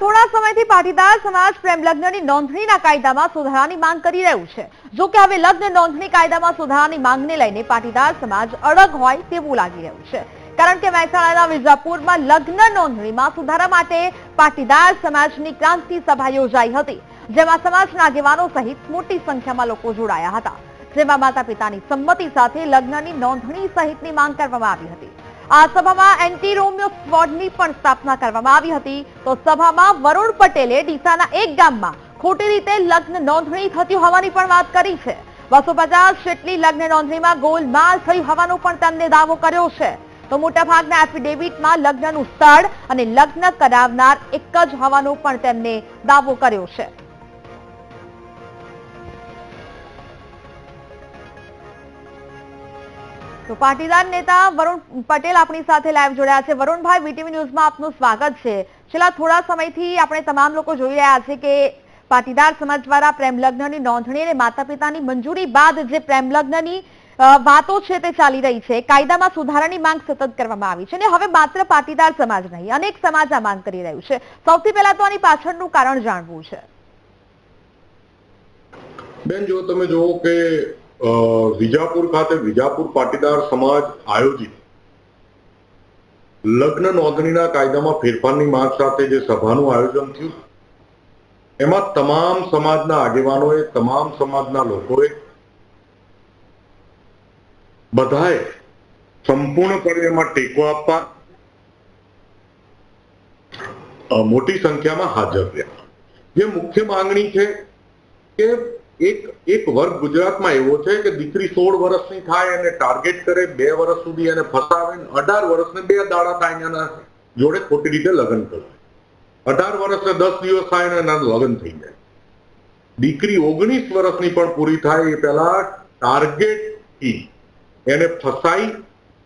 થોડા સમયથી પાટીદાર સમાજ પ્રેમ લગ્નની નોંધણીના કાયદામાં સુધારાની માંગ કરી રહ્યું છે. જો કે હવે લગ્ન નોંધણી કાયદામાં સુધારાની માંગને લઈને પાટીદાર સમાજ અડગ હોય તેવું લાગી રહ્યું છે. કારણ કે મહેસાણાના વિજાપુરમાં લગ્ન નોંધણીમાં સુધારા માટે પાટીદાર સમાજની ક્રાંતિ સભા યોજાઈ હતી, જેમાં સમાજના આગેવાનો સહિત મોટી સંખ્યામાં લોકો જોડાયા હતા. જેમાં માતા પિતાની સંમતિ સાથે લગ્નની નોંધણી સહિતની માંગ કરવામાં આવી હતી. આ સભામાં એન્ટી રોમિયો સ્ક્વોડની પણ સ્થાપના કરવામાં આવી હતી. તો સભામાં વરુણ પટેલે ડીસાના એક ગામમાં ખોટી રીતે લગ્ન નોંધણી થતી હોવાની પણ વાત કરી છે. બસો પચાસ જેટલી લગ્ન નોંધણીમાં ગોલમાલ થઈ હોવાનો પણ તેમને દાવો કર્યો છે. તો મોટાભાગના એફિડેવિટમાં લગ્નનું સ્થળ અને લગ્ન કરાવનાર એક જ હોવાનો પણ તેમને દાવો કર્યો છે. તો પાટીદાર નેતા વરુણ પટેલ આપણી સાથે લાઈવ જોડાયા છે. વરુણભાઈ વીટીવી ન્યૂઝમાં આપનું સ્વાગત છે. છેલ્લા થોડા સમયથી આપણે તમામ લોકો જોઈ રહ્યા છે કે પાટીદાર સમાજ દ્વારા પ્રેમ લગ્નની નોંધણી અને માતા પિતાની મંજૂરી બાદ જે પ્રેમ લગ્નની વાતો છે તે ચાલી રહી છે. કાયદામાં સુધારાની માંગ સતત કરવામાં આવી છે અને હવે માત્ર પાટીદાર સમાજ નહીં, અનેક સમાજ આ માંગ કરી રહ્યું છે. સૌથી પહેલા તો આની પાછળનું કારણ જાણવું છે. બેન, જો તમે જોવો કે વિજાપુર ખાતે વિજાપુર પાટીદાર સમાજ આયોજિત લગ્ન નોંધણીના કાયદામાં ફેરફારની માંગ સાથે જે સભાનું આયોજન થયું, એમાં તમામ સમાજના આગેવાનોએ, તમામ સમાજના લોકોએ બધાએ સંપૂર્ણપણે એમાં ટેકો આપવા મોટી સંખ્યામાં હાજર રહ્યા. જે મુખ્ય માંગણી છે કે એક એક વર્ગ ગુજરાતમાં એવો છે કે દીકરી સોળ વર્ષની થાય અને ટાર્ગેટ કરે બે વર્ષ સુધી એને ફસાવે અઢાર વર્ષને બે દાડા થાય એના જોડે ખોટી રીતે લગ્ન કરે. અઢાર વર્ષને દસ દિવસ થાય અને એના લગ્ન થઈ જાય. દીકરી ઓગણીસ વર્ષની પણ પૂરી થાય એ પહેલા ટાર્ગેટથી એને ફસાઈ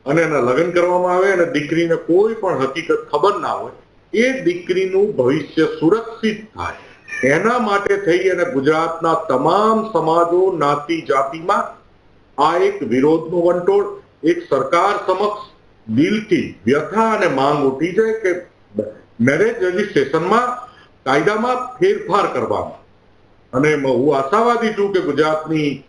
અને એના લગ્ન કરવામાં આવે અને દીકરીને કોઈ પણ હકીકત ખબર ના હોય એ દીકરીનું ભવિષ્ય સુરક્ષિત થાય. એના માટે થઈ અને ગુજરાતના તમામ સમાજો, નાતી જાતિમાં આ એક વિરોધનો વંટોળ, એક સરકાર સમક્ષ દિલથી વ્યથા અને માંગ ઉઠી છે કે મેરેજ રજિસ્ટ્રેશનમાં કાયદામાં ફેરફાર કરવામાં. અને હું આશાવાદી છું કે ગુજરાતની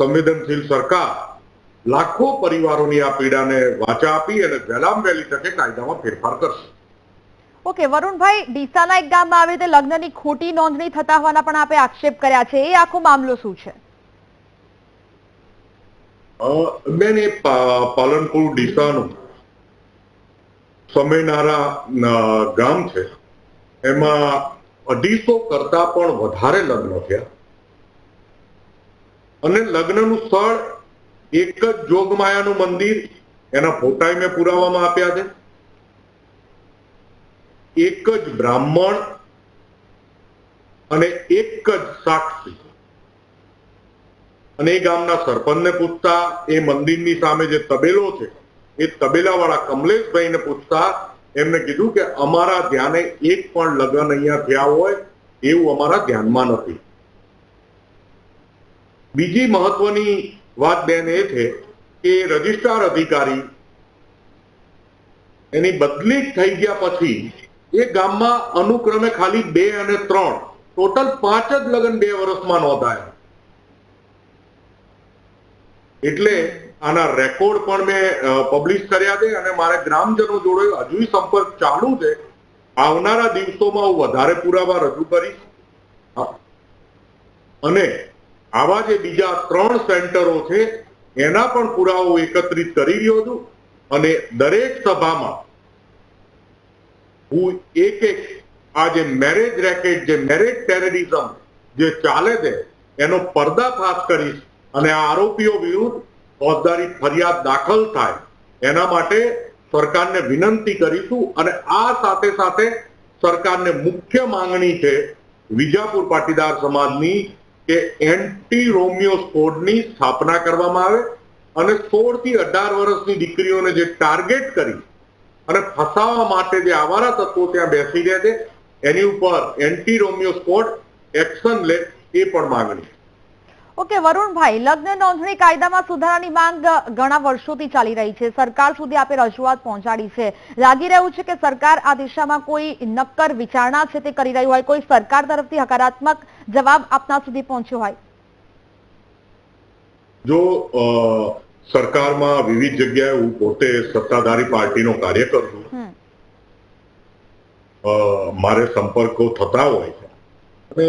સંવેદનશીલ સરકાર લાખો પરિવારોની આ પીડાને વાચા આપી અને વહેલામ વહેલી તકે કાયદામાં ફેરફાર કરશે. ઓકે, વરુણભાઈ, ડીસાના એક ગામમાં આવી રીતે લગ્નની ખોટી નોંધણી થતા હોવાના પણ આપે આક્ષેપ કર્યા છે. એ આખો મામલો શું છે? બેન, એ પાલનપુર ડીસાનું સમયનારા ગામ છે. એમાં અઢીસો કરતા પણ વધારે લગ્ન થયા. અને લગ્નનું સ્થળ એક જ જોગમાયાનું મંદિર, એના ફોટાય મેં પુરાવામાં આપ્યા છે. એક જ બ્રાહ્મણ અને એક જ સાક્ષી. અને એ ગામના સરપંચને પૂછતા, એ મંદિરની સામે જે તબેલો છે, એ તબેલાવાળા કમલેશભાઈને પૂછતા, એમને કીધું કે અમારા ધ્યાને એક પણ લગ્ન અહીંયા થયા હોય એવું અમારા ધ્યાનમાં નથી. બીજી મહત્વની વાત બેન એ છે કે રજિસ્ટ્રાર અધિકારી એની બદલી થઈ ગયા પછી એ ગામમાં અનુક્રમે ખાલી બે અને ત્રણ. ટોટલ પાંચ જ લગ્ન બે વર્ષમાં નોંધાયા. એટલે આના રેકોર્ડ પણ મેં પબ્લિશ કર્યા છે અને મારે ગ્રામજનો જોડે હજુ સંપર્ક ચાલુ છે. આવનારા દિવસોમાં હું વધારે પુરાવા રજૂ કરીશ. અને આવા જે બીજા ત્રણ સેન્ટરો છે, એના પણ પુરાવો એકત્રિત કરી રહ્યો છું. અને દરેક સભામાં હું એક એક આ જે મેરેજ રેકેટ જે મેરેજ ટેરરિઝમ જે ચાલે છે, એનો પર્દાફાશ કરીશ અને આ આરોપીઓ વિરુદ્ધ ફોજદારી ફરિયાદ દાખલ થાય. એના માટે સરકારને વિનંતી કરીશું અને આ સાથે સાથે સરકારને મુખ્ય માંગણી છે વિજાપુર પાટીદાર સમાજની કે એન્ટી રોમિયો સ્કોડની સ્થાપના કરવામાં આવે અને સોળથી અઢાર વર્ષની દીકરીઓને જે ટાર્ગેટ કરી અને ફસાવવા માટે જે આવારા તત્વો ત્યાં બેસી રહ્યા છે એની ઉપર એન્ટી રોમિયો સ્કોડ એક્શન લે એ પણ માંગણી ઓકે વરુણભાઈ લગ્ન નોંધણી કાયદામાં સુધારાની માંગ ઘણા વર્ષોથી ચાલી રહી છે. સરકાર સુધી આપે રજૂઆત પહોંચાડી છે. લાગી રહ્યું છે કે સરકાર આ દિશામાં કોઈ નક્કર વિચારણા છે તે કરી રહ્યું હોય કોઈ સરકાર તરફથી હકારાત્મક જવાબ આપના સુધી પહોંચ્યો હોય? જો સરકારમાં વિવિધ જગ્યાએ હું પોતે સત્તાધારી પાર્ટીનો કાર્યકર છું. મારે સંપર્કો થતા હોય છે. અને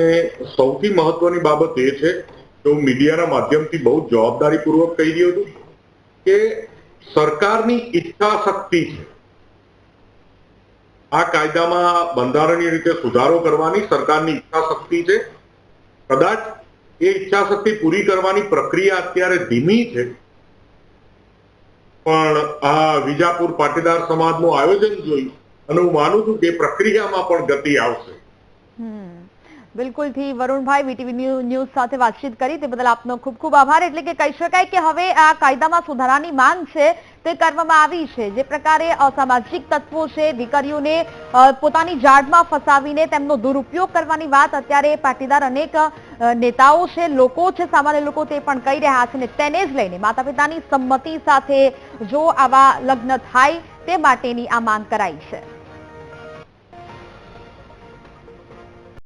સૌથી મહત્વની બાબત એ છે કે હું મીડિયાના માધ્યમથી બહુ જવાબદારીપૂર્વક કહી રહ્યો છું કે સરકારની ઈચ્છા શક્તિ છે. આ કાયદામાં બંધારણીય રીતે સુધારો કરવાની સરકારની ઈચ્છા શક્તિ છે. કદાચ એ ઈચ્છા શક્તિ પૂરી કરવાની પ્રક્રિયા અત્યારે ધીમી છે. પણ આ વિજાપુર પાટીદાર સમાજનું આયોજન જોઈ અને હું માનું છું કે પ્રક્રિયામાં પણ ગતિ આવશે. બિલકુલથી વરુણભાઈ વીટીવી ન્યૂઝ સાથે વાતચીત કરી તે બદલ આપનો ખૂબ ખૂબ આભાર. એટલે કે કહી શકાય કે હવે આ કાયદામાં સુધારાની માંગ છે. તે કરવામાં આવી છે. જે પ્રકારે અસામાજિક તત્વો છે દીકરીઓને પોતાની જાળમાં ફસાવીને તેમનો દુરુપયોગ કરવાની વાત અત્યારે પાટીદાર અનેક નેતાઓ છે, લોકો છે, સામાન્ય લોકો તે પણ કહી રહ્યા છે અને તેને જ લઈને માતા પિતાની સંમતિ સાથે જો આવા લગ્ન થાય તે માટેની આ માંગ કરાઈ છે.